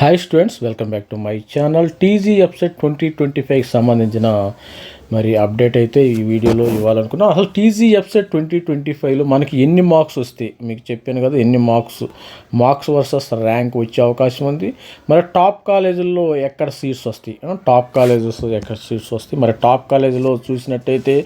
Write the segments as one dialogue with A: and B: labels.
A: Hi students welcome back to my channel TG EAPCET twenty twenty ఫైవ్కి సంబంధించిన మరి update అయితే ఈ వీడియోలో ఇవ్వాలనుకున్నా. అసలు టీజీ ఎఫ్సెట్ ట్వంటీ ట్వంటీ ఫైవ్లో మనకి ఎన్ని మార్క్స్ వస్తాయి? మీకు చెప్పాను కదా ఎన్ని మార్క్స్ మార్క్స్ వర్సెస్ ర్యాంక్ వచ్చే అవకాశం ఉంది. మరి టాప్ కాలేజీల్లో ఎక్కడ సీట్స్ వస్తాయి? టాప్ కాలేజెస్ ఎక్కడ సీట్స్ వస్తాయి? మరి టాప్ కాలేజీలో చూసినట్టయితే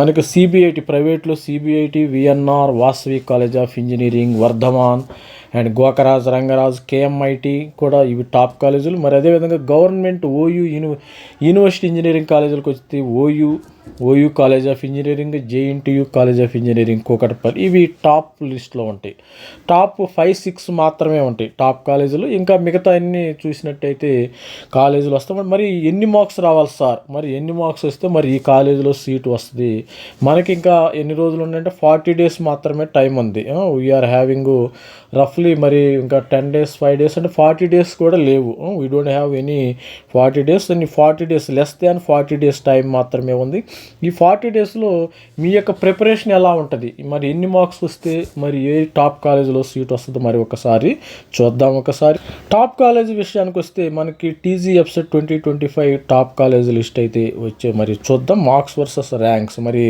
A: మనకి సిబిఐటి ప్రైవేట్లో CBIT VNR Vasavi college of engineering Vardhaman and Gokaraju Rangaraju KMIT కూడా ఇవి టాప్ కాలేజీలు. మరి అదేవిధంగా government OU uni university engineering కాలేజీలకు వస్తే OU OU college of engineering JNTU college of engineering Kukatpally. ఇవి టాప్ లిస్ట్లో ఉంటాయి. టాప్ ఫైవ్ సిక్స్ మాత్రమే ఉంటాయి టాప్ కాలేజీలు. ఇంకా మిగతా అన్ని చూసినట్టయితే కాలేజీలు వస్తాయి. మరి ఎన్ని మార్క్స్ రావాలి సార్? మరి ఎన్ని మార్క్స్ వస్తే మరి ఈ కాలేజీలో సీట్ వస్తుంది? మనకి ఇంకా ఎన్ని రోజులు ఉన్నాయంటే ఫార్టీ డేస్ మాత్రమే టైం ఉంది. వీఆర్ హ్యావింగ్ రఫ్లీ మరి ఇంకా టెన్ డేస్ ఫైవ్ డేస్ అంటే ఫార్టీ డేస్ కూడా లేవు. We don't have any forty days and forty days less than forty days time మాత్రమే ఉంది. ఈ ఫార్టీ డేస్లో మీ యొక్క ప్రిపరేషన్ ఎలా ఉంటుంది? మరి ఎన్ని మార్క్స్ వస్తే మరి ఏ టాప్ కాలేజీలో సీట్ వస్తుందో మరి ఒకసారి చూద్దాం ఒకసారి. టాప్ కాలేజీ విషయానికి వస్తే మనకి TG EAPCET twenty twenty five top college list అయితే వచ్చే మరి చూద్దాం. Marks versus ranks. మరి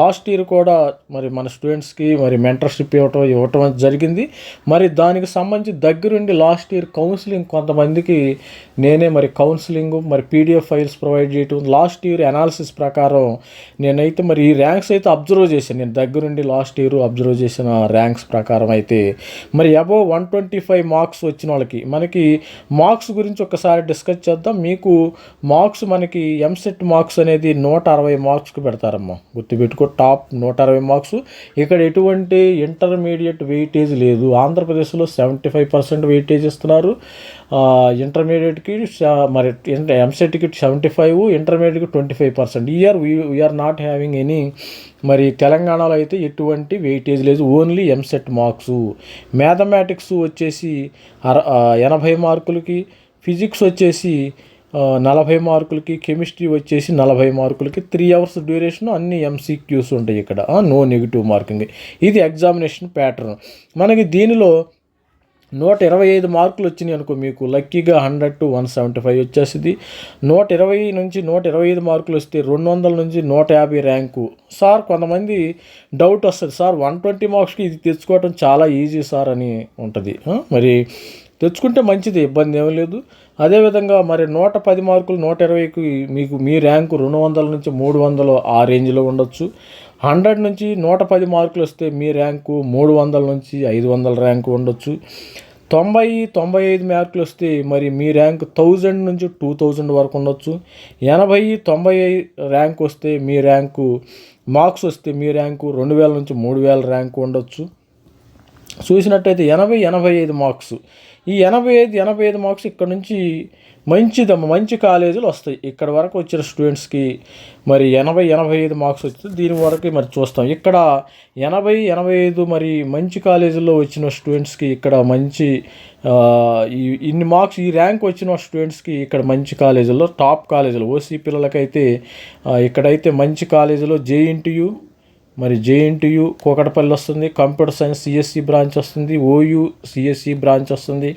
A: లాస్ట్ ఇయర్ కూడా మరి మన స్టూడెంట్స్కి మరి మెంటర్షిప్ ఇవ్వటం ఇవ్వటం జరిగింది. మరి దానికి సంబంధించి దగ్గరుండి లాస్ట్ ఇయర్ కౌన్సిలింగ్ కొంతమందికి నేనే మరి కౌన్సిలింగ్ మరి పీడిఎఫ్ ఫైల్స్ ప్రొవైడ్ చేయటం లాస్ట్ ఇయర్ అనాలిసిస్ ప్రకారం నేనైతే మరి ఈ ర్యాంక్స్ అయితే అబ్జర్వ్ చేశాను. నేను దగ్గరుండి లాస్ట్ ఇయర్ అబ్జర్వ్ చేసిన ర్యాంక్స్ ప్రకారం అయితే మరి above one twenty five marks వచ్చిన వాళ్ళకి మనకి మార్క్స్ గురించి ఒకసారి డిస్కస్ చేద్దాం. మీకు మార్క్స్ మనకి ఎంసెట్ మార్క్స్ అనేది నూట అరవై మార్క్స్కి పెడతారమ్మా. గుర్తుపెట్టుకో టాప్ నూట అరవై మార్క్స్ ఇక్కడ ఎటువంటి ఇంటర్మీడియట్ వెయిటేజ్ లేదు. ఆంధ్రప్రదేశ్లో సెవెంటీ ఫైవ్ పర్సెంట్ వెయిటేజ్ ఇస్తున్నారు. ఇంటర్మీడియట్కి మరి ఎంసెట్కి seventy five ఇంటర్మీడియట్కి twenty five percent year we're not having any మరి తెలంగాణలో అయితే ఎటువంటి వెయిటేజ్ లేదు. ఓన్లీ ఎంసెట్ మార్క్స్ మ్యాథమెటిక్స్ వచ్చేసి అర ఎనభై మార్కులకి ఫిజిక్స్ వచ్చేసి నలభై మార్కులకి కెమిస్ట్రీ వచ్చేసి నలభై మార్కులకి త్రీ అవర్స్ డ్యూరేషన్ అన్ని ఎంసీక్యూస్ ఉంటాయి ఇక్కడ. నో నెగిటివ్ మార్కింగ్ ఇది ఎగ్జామినేషన్ ప్యాటర్న్ మనకి దీనిలో నూట ఇరవై ఐదు మార్కులు వచ్చినాయి అనుకో మీకు. లక్కీగా hundred to one seventy five వచ్చేసింది. నూట ఇరవై నుంచి నూట ఇరవై ఐదు మార్కులు వస్తే రెండు వందల నుంచి నూట యాభై ర్యాంకు. సార్ కొంతమంది డౌట్ వస్తుంది. సార్ వన్ ట్వంటీ మార్క్స్కి ఇది తెచ్చుకోవడం చాలా ఈజీ సార్ అని ఉంటుంది. మరి తెచ్చుకుంటే మంచిది ఇబ్బంది ఏమీ లేదు. అదేవిధంగా మరి నూట పది మార్కులు నూట ఇరవైకి మీకు మీ ర్యాంకు రెండు వందల నుంచి మూడు వందలు ఆ రేంజ్లో ఉండొచ్చు. హండ్రెడ్ నుంచి నూట పది మార్కులు వస్తే మీ ర్యాంకు మూడు వందల నుంచి ఐదు వందల ర్యాంకు ఉండొచ్చు. తొంభై తొంభై ఐదు మార్కులు వస్తే మరి మీ ర్యాంక్ థౌజండ్ నుంచి టూ థౌజండ్ వరకు ఉండొచ్చు. ఎనభై తొంభై ర్యాంక్ వస్తే మీ ర్యాంకు మార్క్స్ వస్తే మీ ర్యాంకు రెండు వేల నుంచి మూడు వేల ర్యాంకు ఉండొచ్చు. చూసినట్టయితే ఎనభై ఎనభై ఐదు మార్క్స్. ఈ ఎనభై ఐదు ఎనభై ఐదు మార్క్స్ ఇక్కడ నుంచి మంచిదమ్మ మంచి కాలేజీలు వస్తాయి. ఇక్కడ వరకు వచ్చిన స్టూడెంట్స్కి మరి ఎనభై ఎనభై ఐదు మార్క్స్ వస్తుంది దీని వరకు మరి చూస్తాం. ఇక్కడ ఎనభై ఎనభై ఐదు మరి మంచి కాలేజీల్లో వచ్చిన స్టూడెంట్స్కి ఇక్కడ మంచి ఇన్ని మార్క్స్ ఈ ర్యాంక్ వచ్చిన స్టూడెంట్స్కి ఇక్కడ మంచి కాలేజీల్లో టాప్ కాలేజీలు. ఓసీ పిల్లలకైతే ఇక్కడైతే మంచి కాలేజీలో జేఎన్టీయు మరి జేఎన్టీయు కోకటపల్లి వస్తుంది కంప్యూటర్ సైన్స్ సిఎస్సి బ్రాంచ్ వస్తుంది ఓయూ సిఎస్సి బ్రాంచ్ వస్తుంది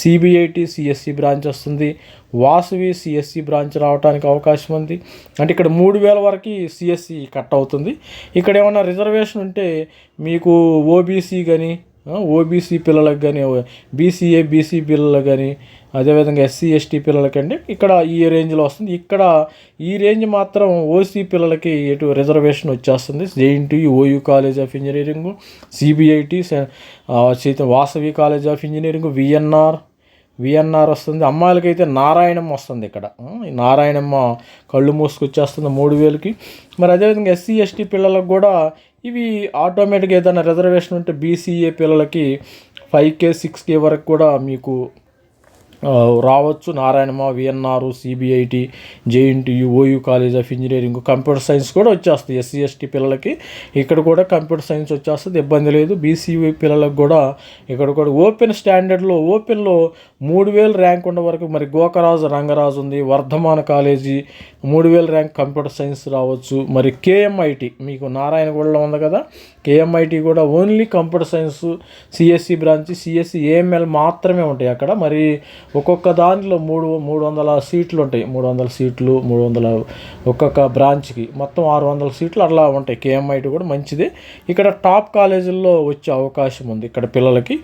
A: సిబిఐటి సిఎస్సి బ్రాంచ్ వస్తుంది వాసవి సిఎస్సి బ్రాంచ్ రావడానికి అవకాశం ఉంది. అంటే ఇక్కడ మూడు వేల వరకు సిఎస్సి కట్ అవుతుంది. ఇక్కడ ఏమైనా రిజర్వేషన్ ఉంటే మీకు ఓబీసీ కానీ ఓబీసీ పిల్లలకు కానీ బీసీఏ బీసీ పిల్లలకు కానీ అదేవిధంగా ఎస్సీ ఎస్టీ పిల్లలకండి ఇక్కడ ఈ రేంజ్లో వస్తుంది. ఇక్కడ ఈ రేంజ్ మాత్రం ఓసీ పిల్లలకి ఎటు రిజర్వేషన్ వచ్చేస్తుంది. JNT OU college of engineering CBIT Vasavi college of engineering VNR VNR వస్తుంది. అమ్మాయిలకైతే నారాయణమ్మ వస్తుంది ఇక్కడ. నారాయణమ్మ కళ్ళు మూసుకొచ్చేస్తుంది మూడు వేలకి. మరి అదేవిధంగా ఎస్సీ ఎస్టీ పిల్లలకు కూడా ఇవి ఆటోమేటిక్గా ఏదైనా రిజర్వేషన్ ఉంటే బీసీఏ పిల్లలకి ఫైవ్ కే సిక్స్ కే వరకు కూడా మీకు రావచ్చు. Narayanamma VNR CBIT JNTU OU college of engineering computer science కూడా వచ్చేస్తుంది ఎస్సీ ఎస్టీ పిల్లలకి ఇక్కడ కూడా కంప్యూటర్ సైన్స్ వచ్చేస్తుంది. ఇబ్బంది లేదు. బీసీ పిల్లలకు కూడా ఇక్కడ కూడా ఓపెన్ స్టాండర్డ్లో ఓపెన్లో మూడు వేలు ర్యాంక్ ఉన్న వరకు మరి గోకరాజు రంగరాజు ఉంది వర్ధమాన కాలేజీ మూడు వేల ర్యాంక్ కంప్యూటర్ సైన్స్ రావచ్చు. మరి కేఎంఐటి మీకు నారాయణగూడలో ఉంది కదా కేఎంఐటి కూడా only computer science CSE branch CSE AML మాత్రమే ఉంటాయి అక్కడ. మరి ఒక్కొక్క దాంట్లో మూడు మూడు వందల సీట్లు ఉంటాయి. మూడు వందల సీట్లు మూడు వందల ఒక్కొక్క బ్రాంచ్కి మొత్తం ఆరు వందల సీట్లు అట్లా ఉంటాయి. కేఎంఐటి కూడా మంచిది. ఇక్కడ టాప్ కాలేజీల్లో వచ్చే అవకాశం ఉంది ఇక్కడ పిల్లలకి.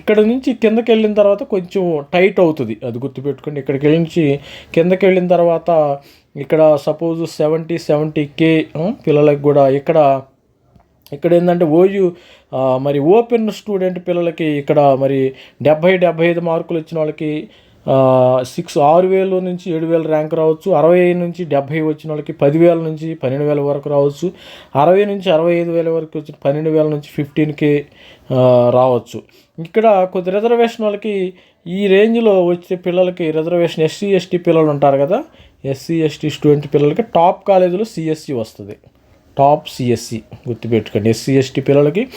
A: ఇక్కడ నుంచి కిందకి వెళ్ళిన తర్వాత కొంచెం టైట్ అవుతుంది. అది గుర్తుపెట్టుకోండి. ఇక్కడికి వెళ్ళించి కిందకి వెళ్ళిన తర్వాత ఇక్కడ సపోజ్ సెవెంటీ సెవెంటీ కే పిల్లలకి కూడా ఇక్కడ ఇక్కడ ఏంటంటే ఓయూ మరి ఓపెన్ స్టూడెంట్ పిల్లలకి ఇక్కడ మరి డెబ్భై డెబ్భై ఐదు మార్కులు వచ్చిన వాళ్ళకి సిక్స్ ఆరు వేలు నుంచి ఏడు వేల ర్యాంక్ రావచ్చు. అరవై ఐదు నుంచి డెబ్భై వచ్చిన వాళ్ళకి పదివేల నుంచి పన్నెండు వేల వరకు రావచ్చు. అరవై నుంచి అరవై ఐదు వేల వరకు వచ్చిన పన్నెండు వేల నుంచి ఫిఫ్టీన్ కే రావచ్చు. ఇక్కడ కొద్ది రిజర్వేషన్ వాళ్ళకి ఈ రేంజ్లో వచ్చే పిల్లలకి రిజర్వేషన్ ఎస్సీ ఎస్టీ పిల్లలు ఉంటారు కదా ఎస్సీ ఎస్టీ స్టూడెంట్ పిల్లలకి టాప్ కాలేజీలో సిఎస్సి వస్తుంది. టాప్ సిఎస్సి గుర్తుపెట్టుకోండి ఎస్సీ ఎస్టీ పిల్లలకి.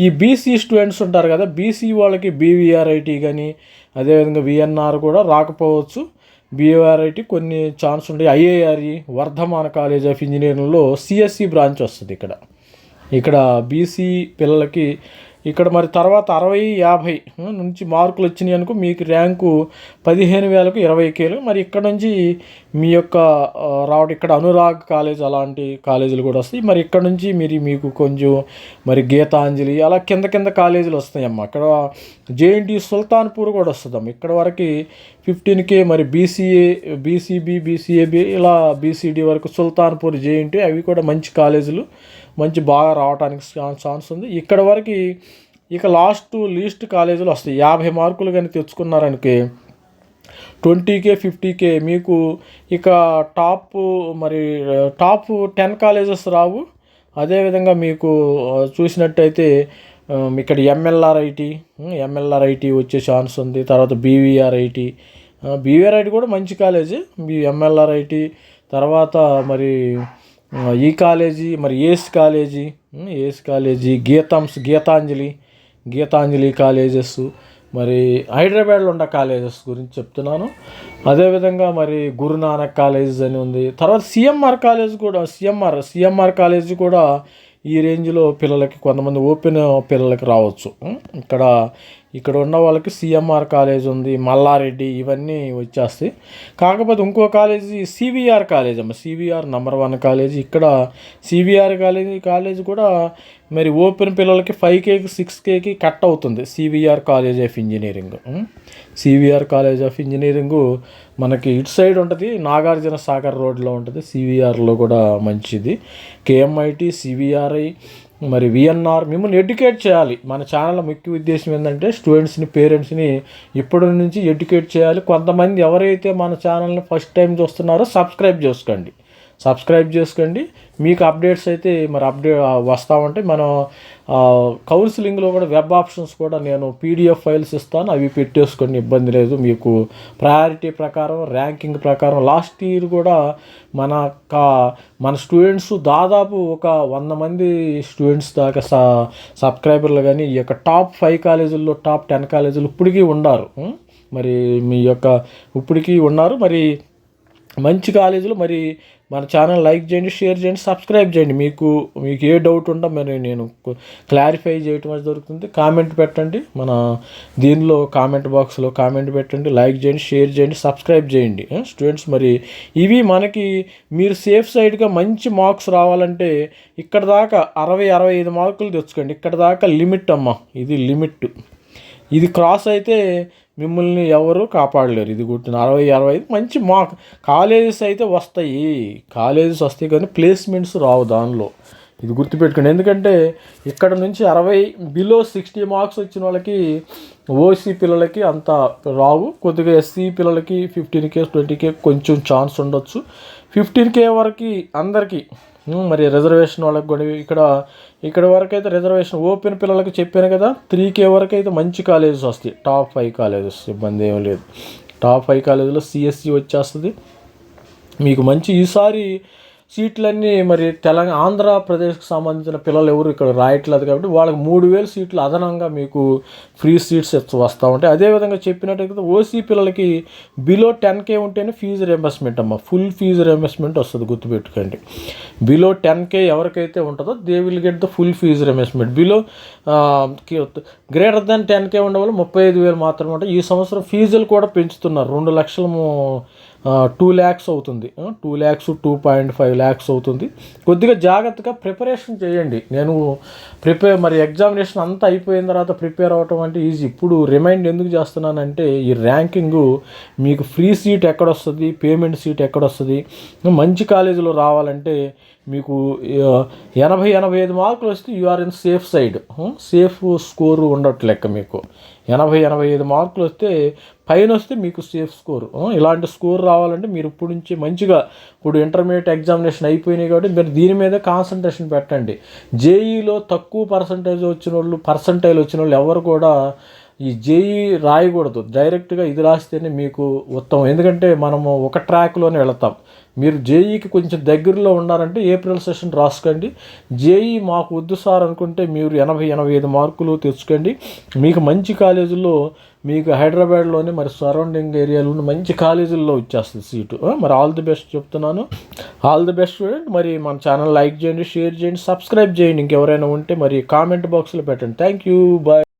A: ఈ బీసీ స్టూడెంట్స్ ఉంటారు కదా బీసీ వాళ్ళకి బీవీఆర్ఐటి కానీ అదేవిధంగా విఎన్ఆర్ కూడా రాకపోవచ్చు. బీవీఆర్ఐటీ కొన్ని ఛాన్స్ ఉంటాయి. ఐఏఆర్ఈ వర్ధమాన కాలేజ్ ఆఫ్ ఇంజనీరింగ్లో సిఎస్సి బ్రాంచ్ వస్తుంది ఇక్కడ. ఇక్కడ బీసీ పిల్లలకి ఇక్కడ మరి తర్వాత అరవై యాభై నుంచి మార్కులు వచ్చినాయి అనుకో మీకు ర్యాంకు పదిహేను వేలకు ఇరవై కేలు మరి ఇక్కడ నుంచి మీ యొక్క రావడం ఇక్కడ అనురాగ్ కాలేజ్ అలాంటి కాలేజీలు కూడా వస్తాయి. మరి ఇక్కడ నుంచి మీరు మీకు కొంచెం మరి గీతాంజలి అలా కింద కింద కాలేజీలు వస్తాయమ్మ. అక్కడ జేఎన్టీ సుల్తాన్పూర్ కూడా వస్తుందమ్మా. ఇక్కడ వరకు ఫిఫ్టీన్ కే మరి బీసీఏ బీసీబీ బీసీఏబి ఇలా బీసీడీ వరకు సుల్తాన్పూర్ జేఎన్టీ అవి కూడా మంచి కాలేజీలు. మంచి బాగా రావడానికి ఛాన్స్ ఉంది. ఇక్కడ వరకు ఇక లాస్ట్ లీస్ట్ కాలేజీలు వస్తాయి. యాభై మార్కులు కానీ తెచ్చుకున్నారనికి ట్వంటీకే ఫిఫ్టీకే మీకు ఇక టాప్ మరి టాప్ టెన్ కాలేజెస్ రావు. అదేవిధంగా మీకు చూసినట్టయితే ఇక్కడ ఎంఎల్ఆర్ ఐటీ ఎంఎల్ఆర్ ఐటీ వచ్చే ఛాన్స్ ఉంది. తర్వాత బీవీఆర్ ఐటీ బీవీఆర్ ఐటీ కూడా మంచి కాలేజీ. మీ ఎంఎల్ఆర్ ఐటీ తర్వాత మరి ఈ కాలేజీ మరి ACE college um, ACE college Geethams Gitanjali Gitanjali colleges మరి హైదరాబాద్లో ఉన్న కాలేజెస్ గురించి చెప్తున్నాను. అదేవిధంగా మరి గురునానక్ కాలేజెస్ అని ఉంది. తర్వాత సిఎంఆర్ కాలేజ్ కూడా సిఎంఆర్ సిఎంఆర్ కాలేజ్ కూడా ఈ రేంజ్లో పిల్లలకి కొంతమంది ఓపెన్ పిల్లలకి రావచ్చు. ఇక్కడ ఇక్కడ ఉన్న వాళ్ళకి సిఎంఆర్ కాలేజ్ ఉంది మల్లారెడ్డి ఇవన్నీ వచ్చేస్తాయి. కాకపోతే ఇంకో కాలేజీ సివిఆర్ కాలేజ్ అమ్మ సివిఆర్ నెంబర్ వన్ కాలేజీ. ఇక్కడ సివిఆర్ కాలేజీ కాలేజ్ కూడా మరి ఓపెన్ పిల్లలకి ఫైవ్ కేకి సిక్స్ కేకి కట్ అవుతుంది. CVR college of engineering CVR college of engineering మనకి ఇటు సైడ్ ఉంటుంది నాగార్జున సాగర్ రోడ్లో ఉంటుంది. సివిఆర్లో కూడా మంచిది. కేఎంఐటి సివిఆర్ఐ మరి విఎన్ఆర్ మిమ్మల్ని ఎడ్యుకేట్ చేయాలి. మన ఛానల్ ముఖ్య ఉద్దేశం ఏంటంటే స్టూడెంట్స్ని పేరెంట్స్ని ఇప్పటి నుంచి ఎడ్యుకేట్ చేయాలి. కొంతమంది ఎవరైతే మన ఛానల్ని ఫస్ట్ టైం చూస్తున్నారో సబ్స్క్రైబ్ చేసుకోండి. సబ్స్క్రైబ్ చేసుకోండి. మీకు అప్డేట్స్ అయితే మరి అప్డేట్ వస్తూ ఉంటాయి. మనం కౌన్సిలింగ్లో కూడా వెబ్ ఆప్షన్స్ కూడా నేను పీడిఎఫ్ ఫైల్స్ ఇస్తాను. అవి పెట్టేసుకోండి ఇబ్బంది లేదు. మీకు ప్రయారిటీ ప్రకారం ర్యాంకింగ్ ప్రకారం లాస్ట్ ఇయర్ కూడా మన కా- మన స్టూడెంట్స్ దాదాపు ఒక వంద మంది స్టూడెంట్స్ దాకా స సబ్స్క్రైబర్లు కానీ ఈ యొక్క టాప్ ఫైవ్ కాలేజీల్లో టాప్ టెన్ కాలేజీలు ఇప్పటికీ ఉన్నారు మరి మీ యొక్క ఇప్పటికీ ఉన్నారు. మరి మంచి కాలేజీలు మరి మన ఛానల్ లైక్ చేయండి షేర్ చేయండి సబ్స్క్రైబ్ చేయండి. మీకు మీకు ఏ డౌట్ ఉందో మరి నేను క్లారిఫై చేయటం అది దొరుకుతుంది. కామెంట్ పెట్టండి. మన దీనిలో కామెంట్ బాక్స్లో కామెంట్ పెట్టండి. లైక్ చేయండి షేర్ చేయండి సబ్స్క్రైబ్ చేయండి. స్టూడెంట్స్ మరి ఇవి మనకి మీరు సేఫ్ సైడ్గా మంచి మార్క్స్ రావాలంటే ఇక్కడ దాకా అరవై అరవై ఐదు మార్కులు తెచ్చుకోండి. ఇక్కడ దాకా లిమిట్ అమ్మ. ఇది లిమిట్ ఇది క్రాస్ అయితే మిమ్మల్ని ఎవరు కాపాడలేరు. ఇది గుర్తున్న అరవై అరవై ఐదు మంచి మా కాలేజెస్ అయితే వస్తాయి. కాలేజెస్ వస్తాయి కానీ ప్లేస్మెంట్స్ రావు దానిలో. ఇది గుర్తుపెట్టుకోండి. ఎందుకంటే ఇక్కడ నుంచి అరవై బిలో సిక్స్టీ మార్క్స్ వచ్చిన వాళ్ళకి ఓసీ పిల్లలకి అంత రావు. కొద్దిగా ఎస్సీ పిల్లలకి ఫిఫ్టీన్ కే ట్వంటీ కే కొంచెం ఛాన్స్ ఉండొచ్చు. ఫిఫ్టీన్ కే వరకు అందరికీ మరి రిజర్వేషన్ వాళ్ళకి కూడా ఇక్కడ ఇక్కడ వరకు అయితే రిజర్వేషన్ ఓపెన్ పిల్లలకి చెప్పాను కదా త్రీ కే వరకు అయితే మంచి కాలేజెస్ వస్తాయి. టాప్ ఫైవ్ కాలేజెస్ ఇబ్బంది ఏం లేదు. టాప్ ఫైవ్ కాలేజీలో సిఎస్సి వచ్చేస్తుంది. మీకు మంచి ఈసారి సీట్లన్నీ మరి తెలంగాణ ఆంధ్రప్రదేశ్కి సంబంధించిన పిల్లలు ఎవరు ఇక్కడ రాయట్లేదు కాబట్టి వాళ్ళకి మూడు వేలు సీట్లు అదనంగా మీకు ఫ్రీ సీట్స్ వస్తూ ఉంటాయి. అదేవిధంగా చెప్పినట్టయితే ఓసీ పిల్లలకి బిలో టెన్ కే ఉంటేనే ఫీజు రియంబర్స్మెంట్ అమ్మ. ఫుల్ ఫీజు రియంబర్స్మెంట్ వస్తుంది గుర్తుపెట్టుకోండి. బిలో టెన్ కే ఎవరికైతే ఉంటుందో they will get the full fee reimbursement below greater than ten K ఉండే ముప్పై ఐదు వేలు మాత్రమే ఉంటాయి. ఈ సంవత్సరం ఫీజులు కూడా పెంచుతున్నారు. రెండు లక్షలము టూ ల్యాక్స్ అవుతుంది. Two lakhs two point five lakhs అవుతుంది. కొద్దిగా జాగ్రత్తగా ప్రిపరేషన్ చేయండి. నేను ప్రిపేర్ మరి ఎగ్జామినేషన్ అంతా అయిపోయిన తర్వాత ప్రిపేర్ అవ్వటం అంటే ఈజీ. ఇప్పుడు రిమైండ్ ఎందుకు చేస్తున్నానంటే ఈ ర్యాంకింగు మీకు ఫ్రీ సీట్ ఎక్కడొస్తుంది పేమెంట్ సీట్ ఎక్కడొస్తుంది మంచి కాలేజీలో రావాలంటే మీకు ఎనభై ఎనభై ఐదు మార్కులు వస్తే you are in safe side safe score ఉండట్టు లెక్క మీకు. ఎనభై ఎనభై ఐదు మార్కులు వస్తే పైన వస్తే మీకు సేఫ్ స్కోర్ hmm? ఇలాంటి స్కోర్ రావాలంటే మీరు ఇప్పుడు నుంచి మంచిగా ఇప్పుడు ఇంటర్మీడియట్ ఎగ్జామినేషన్ అయిపోయినాయి కాబట్టి మీరు దీని మీద కాన్సన్ట్రేషన్ పెట్టండి. జేఈలో తక్కువ పర్సంటేజ్ వచ్చిన వాళ్ళు పర్సంటైల్ వచ్చిన వాళ్ళు ఎవరు కూడా ఈ జేఈ రాయకూడదు. డైరెక్ట్గా ఇది రాస్తేనే మీకు ఉత్తమం. ఎందుకంటే మనము ఒక ట్రాక్లోనే వెళతాం. మీరు జేఈకి కొంచెం దగ్గరలో ఉన్నారంటే ఏప్రిల్ సెషన్ రాసుకోండి. జేఈ మాకు వద్దు సార్ అనుకుంటే మీరు ఎనభై ఎనభై ఐదు మార్కులు తెచ్చుకోండి. మీకు మంచి కాలేజీల్లో మీకు హైదరాబాద్లోనే మరి సరౌండింగ్ ఏరియాలో మంచి కాలేజీల్లో వచ్చేస్తుంది సీటు. మరి ఆల్ ది బెస్ట్ చెప్తున్నాను. All the best student. మరి మన ఛానల్ లైక్ చేయండి షేర్ చేయండి సబ్స్క్రైబ్ చేయండి. ఇంకెవరైనా ఉంటే మరి కామెంట్ బాక్స్లో పెట్టండి. Thank you bye.